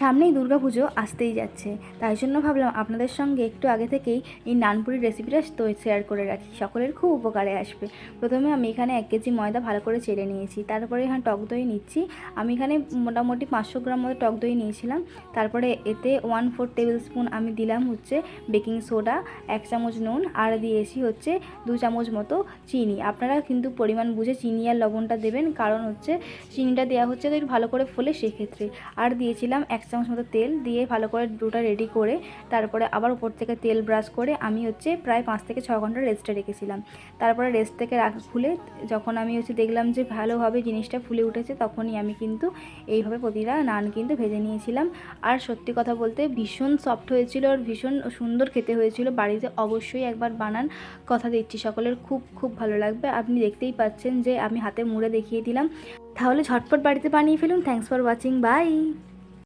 সামনেই দুর্গা পুজো আসতেই যাচ্ছে। তাই জন্য ভাবলাম আপনাদের সঙ্গে একটু আগে থেকেই এই নানপুরির রেসিপিটা তো শেয়ার করে রাখি। সকলের খুব উপকারে আসবে। প্রথমে আমি এখানে এক কেজি ময়দা ভালো করে চেলে নিয়েছি। তারপরে এখানে টক দই নিচ্ছি। আমি এখানে মোটামুটি পাঁচশো গ্রাম মতো টক দই নিয়েছিলাম। তারপরে এতে ওয়ান ফোর টেবিল স্পুন আমি দিলাম হচ্ছে বেকিং সোডা এক চামচ নুন আর দিয়েছি হচ্ছে দু চামচ মতো চিনি। আপনারা কিন্তু পরিমাণ বুঝে চিনি আর লবণটা দেবেন। কারণ হচ্ছে চিনিটা দেওয়া হচ্ছে তো ভালো করে ফোলে সেক্ষেত্রে। আর দিয়েছিলাম এক চামচ মতো তেল দিয়ে ভালো করে ডোটা রেডি করে তারপরে আবার উপর থেকে তেল ব্রাশ করে আমি হচ্ছে প্রায় পাঁচ থেকে ছ ঘণ্টা রেস্টে রেখেছিলাম। তারপরে রেস্ট থেকে রাখ খুলে যখন আমি হচ্ছে দেখলাম যে ভালোভাবে জিনিসটা ফুলে উঠেছে তখনই আমি কিন্তু এইভাবে প্রতিটা নান কিন্তু ভেজে নিয়েছিলাম। আর সত্যি কথা বলতে ভীষণ সফট হয়েছিল আর ভীষণ সুন্দর খেতে হয়েছিল। বাড়িতে অবশ্যই একবার বানান। কথা দিচ্ছি সকলের, খুব খুব ভালো লাগবে। আপনি দেখতেই পাচ্ছেন যে আমি হাতে মুড়ে দেখিয়ে দিলাম। তাহলে ঝটপট বাড়িতে বানিয়ে ফেলুন। Thanks for watching by